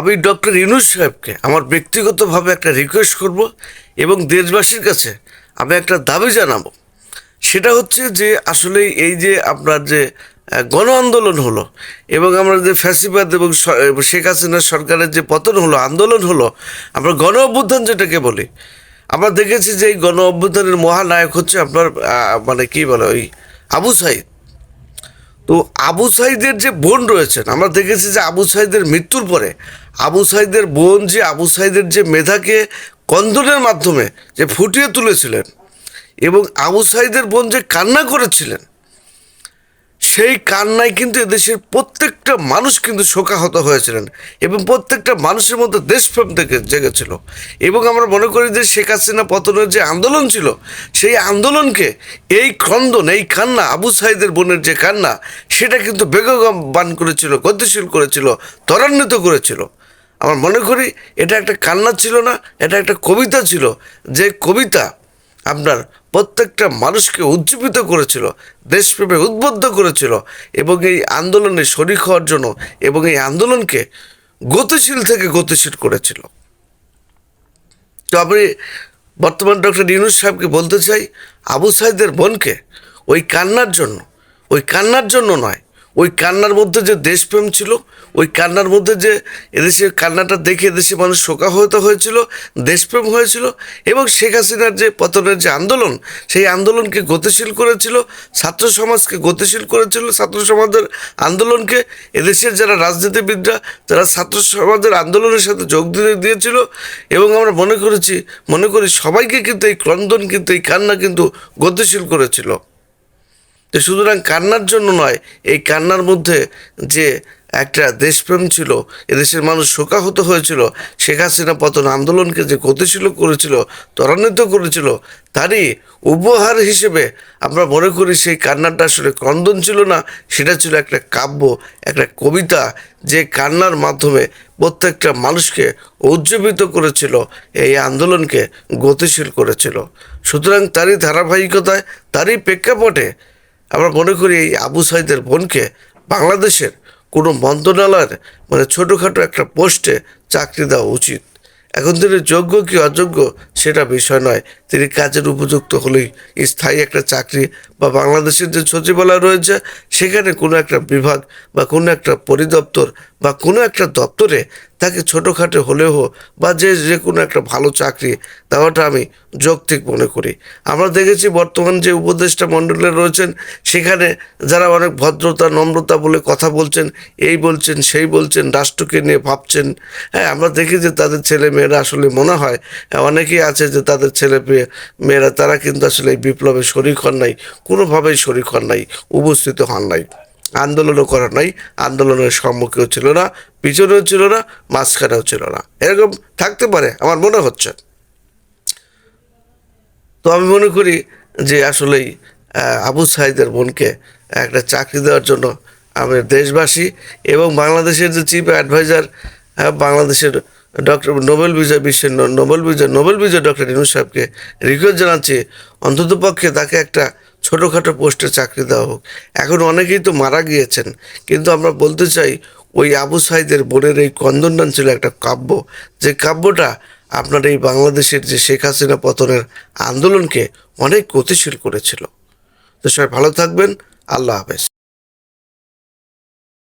আমি ডক্টর ইনুস সাহেবকে আমার ব্যক্তিগতভাবে একটা রিকোয়েস্ট করব এবং দেশবাসীর কাছে আমি একটা দাবি জানাব। সেটা হচ্ছে যে আসলে এই যে আপনার যে গণ আন্দোলন হলো এবং আমরা যে ফ্যাসিবাদ এবং শেখ হাসিনার সরকারের যে পতন হলো, আন্দোলন হলো, আমরা গণ অভ্যুত্থান যেটাকে বলি, আমরা দেখেছি যে এই গণ অভ্যুত্থানের মহানায়ক হচ্ছে আপনার মানে কি বলে ওই আবু সাইদ। তো আবু সাইদের যে বোন রয়েছেন, আমরা দেখেছি যে আবু সাইদের মৃত্যুর পরে, আবু সাইদের বোন যে আবু সাইদের যে মেধাকে কন্দনের মাধ্যমে যে ফুটিয়ে তুলেছিলেন এবং আবু সাইদের বোন যে কান্না করেছিলেন সেই কান্নায় কিন্তু এদেশের প্রত্যেকটা মানুষ কিন্তু শোকাহত হয়েছিলেন এবং প্রত্যেকটা মানুষের মধ্যে দেশপ্রেম থেকে জেগেছিল। এবং আমরা মনে করি যে শেখ হাসিনা পতনের যে আন্দোলন ছিল, সেই আন্দোলনকে এই ক্রন্দন, এই কান্না, আবু সাইদের বোনের যে কান্না, সেটা কিন্তু বেগবান করেছিল, গতিশীল করেছিল, ত্বরান্বিত করেছিল। আমার মনে করি এটা একটা কান্না ছিল না, এটা একটা কবিতা ছিল। যে কবিতা আপনার প্রত্যেকটা মানুষকে উজ্জীবিত করেছিল, দেশপ্রেমে উদ্বুদ্ধ করেছিল এবং এই আন্দোলনে শরিক হওয়ার জন্য এবং এই আন্দোলনকে গতিশীল থেকে গতিশীল করেছিল। তো আমি বর্তমান ডক্টর ইউনুস সাহেবকে বলতে চাই, আবু সাইদের বোনকে ওই কান্নার জন্য, ওই কান্নার জন্য নয় ওই কান্নার মধ্যে যে দেশপ্রেম ছিল, ওই কান্নার মধ্যে যে এদেশে কান্নাটা দেখে এদেশে মানুষ শোকাহত হয়েছিল, দেশপ্রেম হয়েছিল এবং শেখ হাসিনার যে পতনের যে আন্দোলন, সেই আন্দোলনকে গতিশীল করেছিল, ছাত্র সমাজকে গতিশীল করেছিল, ছাত্র সমাজের আন্দোলনকে এদেশের যারা রাজনীতিবিদরা যারা ছাত্র সমাজের আন্দোলনের সাথে যোগ দিয়ে দিয়েছিল এবং আমরা মনে করেছি, মনে করি সবাইকে কিন্তু এই ক্রন্দন, কিন্তু এই কান্না কিন্তু গতিশীল করেছিল। তো সুতরাং কান্নার জন্য নয়, এই কান্নার মধ্যে যে একটা দেশপ্রেম ছিল এদেশের মানুষ শোকাহত হয়েছিল, শেখ হাসিনা পতন আন্দোলনকে যে গতিশীল করেছিল, ত্বরান্বিত করেছিল, তারই উপহার হিসেবে আমরা মনে করি সেই কান্নাটা আসলে ক্রন্দন ছিল না, সেটা ছিল একটা কাব্য, একটা কবিতা যে কান্নার মাধ্যমে প্রত্যেকটা মানুষকে উজ্জীবিত করেছিল, এই আন্দোলনকে গতিশীল করেছিল। সুতরাং তারই ধারাবাহিকতায়, তারই প্রেক্ষাপটে আমরা মনে করি এই আবু সাইদের বোনকে বাংলাদেশের কোনো মন্ত্রণালয়ের মানে ছোটোখাটো একটা পোস্টে চাকরি দেওয়া উচিত। এখন তিনি যোগ্য কি অযোগ্য সেটা বিষয় নয়। তিনি কাজের উপযুক্ত হলেই স্থায়ী একটা চাকরি বা বাংলাদেশের যে সচিবালয় রয়েছে, সেখানে কোনো একটা বিভাগ বা কোনো একটা পরিদপ্তর বা কোনো একটা দপ্তরে তাকে ছোটোখাটো হলেও বা যে যে কোনো একটা ভালো চাকরি দেওয়াটা আমি যৌক্তিক মনে করি। আমরা দেখেছি বর্তমান যে উপদেষ্টা মণ্ডলে রয়েছেন, সেখানে যারা অনেক ভদ্রতা, নম্রতা বলে কথা বলছেন, এই বলছেন, সেই বলছেন, রাষ্ট্রকে নিয়ে ভাবছেন হ্যাঁ আমরা দেখি যে তাদের ছেলে মেয়েরা আসলে মনে হয়, অনেকেই আছে যে তাদের ছেলে মেয়ে মেয়েরা, তারা কিন্তু আসলে এই বিপ্লবে শরিক হন নাই, কোনোভাবেই শরিক হন নাই, উপস্থিত হন নাই। আন্দোলনও করার নাই, আন্দোলনের সম্মুখেও ছিল না, পিছনেও ছিল না, মাঝখানেও ছিল না। এরকম থাকতে পারে, আমার মনে হচ্ছে। তো আমি মনে করি যে আসলেই আবু সাইদের বোনকে একটা চাকরি দেওয়ার জন্য আমি দেশবাসী এবং বাংলাদেশের যে চিফ অ্যাডভাইজার বাংলাদেশের ডক্টর নোবেল বিজয় বিশ্বের নোবেল বিজয় নোবেল বিজয় ডক্টর ইনু সাহেবকে রিকোয়েস্ট জানাচ্ছি অন্ততপক্ষে তাকে একটা ছোটোখাটো পোস্টে চাকরি দেওয়া হোক। এখন অনেকেই তো মারা গিয়েছেন, কিন্তু আমরা বলতে চাই, ওই আবু সাইদের বোনের এই কন্দনদান ছিল একটা কাব্য। যে কাব্যটা আপনার এই বাংলাদেশের যে শেখ হাসিনা পতনের আন্দোলনকে অনেক গতিশীল করেছিল। তো সবাই ভালো থাকবেন, আল্লাহ হাফেজ।